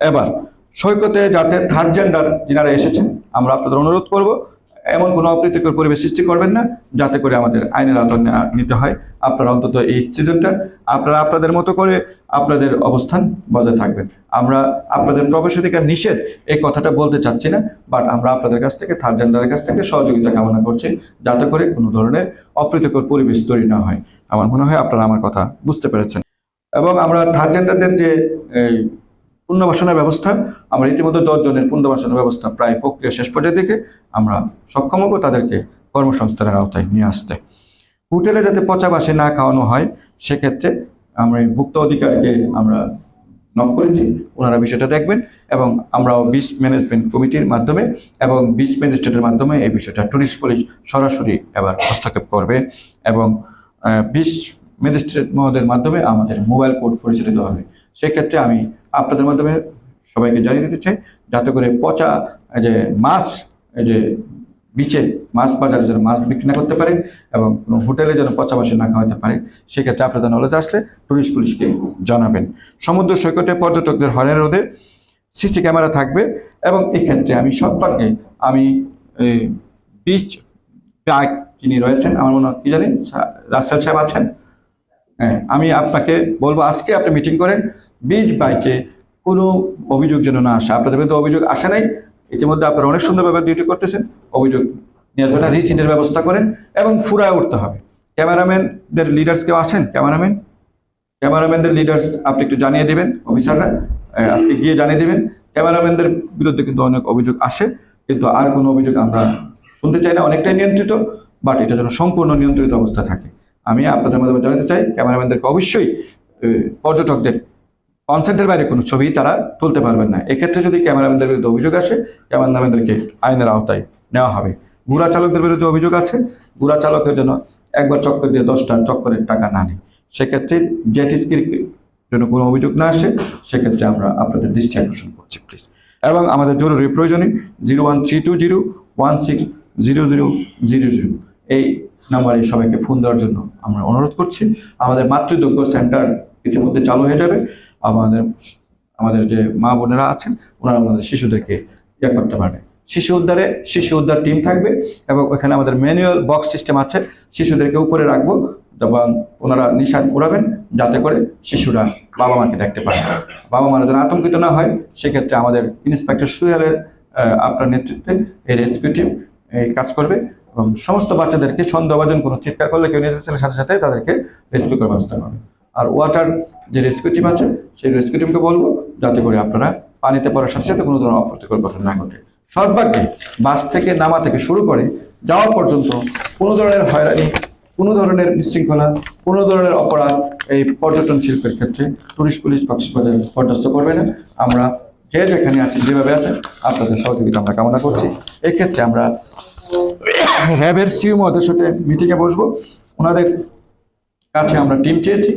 এবার, সৈকতে যাতে থার্ড জেন্ডার যিনারা এসেছেন, আমরা আপনাদের অনুরোধ করব, এমন কোনো অপ্রীতিকর পরিবেশ সৃষ্টি করবেন না, যাতে করে আমাদের আইনের নেওয়া- নিতে হয়। আপনারা অন্তত এই সিজনটা আপনারা আপনাদের মতো করে আপনাদের অবস্থান বজায় থাকবেন। আমরা আপনাদের প্রবেশাধিকার নিষেধ এই কথাটা বলতে চাচ্ছি না বাট আমরা আপনাদের কাছ থেকে থার্ড জেন্ডারের কাছ থেকে সহযোগিতা কামনা করছি, যাতে করে কোনো ধরনের অপ্রীতিকর পরিবেশ তৈরি না হয়। আমার মনে হয় আপনারা আমার কথা বুঝতে পেরেছেন। এবং আমরা থার্ড জেন্ডারদের যে পুনর্বাসনের ব্যবস্থা। আমরা ইতিমধ্যে দশ জনের পুনর্বাসনের ব্যবস্থা প্রায় প্রক্রিয়া শেষ পর্যায়ে দিকে আমরা সক্ষম হব তাদেরকে কর্মসংস্থানের আওতায় নিয়ে আসতে। হোটেলে যাতে পচা বাসে না খাওয়ানো হয়, সেক্ষেত্রে আমরা ভুক্ত অধিকারকে আমরা নক করেছি, ওনারা বিষয়টা দেখবেন এবং আমরাও বিশ ম্যানেজমেন্ট কমিটির মাধ্যমে এবং বিশ ম্যাজিস্ট্রেটের মাধ্যমে এই বিষয়টা টুরিস্ট পুলিশ সরাসরি এবার হস্তক্ষেপ করবে এবং বিশ ম্যাজিস্ট্রেট মহোদয়ের মাধ্যমে আমাদের মোবাইল কোড পরিচালিত হবে। সেক্ষেত্রে আমি আপনাদের মাধ্যমে সবাইকে জানিয়ে দিতে চাই, যাতে করে পচা, এই যে মাছ যে বিচে মাছ বাজারে যেন মাছ বিক্রি না করতে পারে এবং কোনো হোটেলে যেন পচা বাসে না খাওয়াতে পারে, সেক্ষেত্রে আপনাদের নলেজ আসলে টুরিস্ট পুলিশকে জানাবেন। সমুদ্র সৈকতে পর্যটকদের হয়রানি রোধে সিসি ক্যামেরা থাকবে এবং এক্ষেত্রে আমি সর্বাগ্যে আমি বিচ ব্যাগ যিনি রয়েছেন, আমার মনে হয় কি জানেন? রাসেল সাহেব আছেন। হ্যাঁ আমি আপনাকে বলব, আজকে আপনি মিটিং করেন বীজ বাইকে কোনো অভিযোগ যেন না আসে। আপনাদের বিরুদ্ধে অভিযোগ আসে নাই? ইতিমধ্যে আপনারা অনেক সুন্দরভাবে ডিউটি করতেছেন। অভিযোগ নিয়ে আসবেন না ব্যবস্থা করেন এবং ফুরায় উঠতে হবে। ক্যামেরাম্যানদের লিডার্স কেউ আসেন ক্যামেরাম্যান? ক্যামেরাম্যানদের লিডার্স আপনি একটু জানিয়ে দেবেন, অফিসাররা। আজকে গিয়ে জানিয়ে দেবেন। ক্যামেরাম্যানদের বিরুদ্ধে কিন্তু অনেক অভিযোগ আসে, কিন্তু আর কোনো অভিযোগ আমরা শুনতে চাই না। অনেকটাই নিয়ন্ত্রিত বাট এটা যেন সম্পূর্ণ নিয়ন্ত্রিত অবস্থা থাকে। আমি আপনাদের মাধ্যমে জানাতে চাই, ক্যামেরাম্যানদেরকে অবশ্যই পর্যটকদের কনসেন্টের বাইরে কোনো ছবি তারা তুলতে পারবেন না। এক্ষেত্রে যদি ক্যামেরাম্যানদের বিরুদ্ধে অভিযোগ আসে, ক্যামেরাম্যানদেরকে আইনের আওতায় নেওয়া হবে। গুড়া চালকদের বিরুদ্ধে অভিযোগ আছে। গুড়া চালকের জন্য একবার চক্কর দিয়ে দশটা চক্করের টাকা না নেই। সেক্ষেত্রে জেট স্কির জন্য কোনো অভিযোগ না আসে। সেক্ষেত্রে আমরা আপনাদের দৃষ্টি আকর্ষণ করছি প্লিজ এবং আমাদের জরুরি প্রয়োজনে zero one three two zero one six zero zero zero zero এই নাম্বারে সবাইকে ফোন দেওয়ার জন্য আমরা অনুরোধ করছি। আমাদের মাতৃদুগ্ধ সেন্টার ইতিমধ্যে চালু হয়ে যাবে। আমাদের আমাদের যে মা বোনেরা আছেন, ওনারা আমাদের শিশুদেরকে ইয়ে করতে পারবে। শিশু উদ্ধারে, শিশু উদ্ধার টিম থাকবে এবং ওখানে আমাদের ম্যানুয়াল বক্স সিস্টেম আছে। শিশুদেরকে উপরে রাখব, এবং ওনারা নিশান উড়াবেন যাতে করে শিশুরা বাবা মাকে দেখতে পারে। বাবা মারা যেন আতঙ্কিত না হয়, সেক্ষেত্রে আমাদের ইন্সপেক্টর সুহেলের আপনার নেতৃত্বে এই রেস্কিউ টিম কাজ করবে এবং সমস্ত বাচ্চাদেরকে সন্দেহভাজন কোনো চিৎকার করলে কেউ যাচ্ছে সাথে সাথে তাদেরকে রেস্কিউ করার ব্যবস্থা করবে। আর ওয়াটার যে রেস্কিউ টিম আছে, সেই রেস্কিউ টিমকে বলব, যাতে করে আপনারা পানিতে পড়ার সাথে সাথে কোনো ধরনের অপ্রীতিকর ঘটনা না ঘটে। সর্বাগ্যে বাস থেকে নামা থেকে শুরু করে যাওয়া পর্যন্ত কোনো ধরনের হয়রানি, কোনো ধরনের বিশৃঙ্খলা, কোনো ধরনের অপরাধ এই পর্যটন শিল্পের ক্ষেত্রে টুরিস্ট পুলিশ কক্সবাজার বরদাস্ত করবে না। আমরা যে যেখানে আছি, যেভাবে আছে আপনাদের সহযোগিতা আমরা কামনা করছি। এক্ষেত্রে আমরা র্যাবের সিউ মহোদয়ের সাথে মিটিংয়ে বসবো। ওনাদের কাছে আমরা টিম চেয়েছি।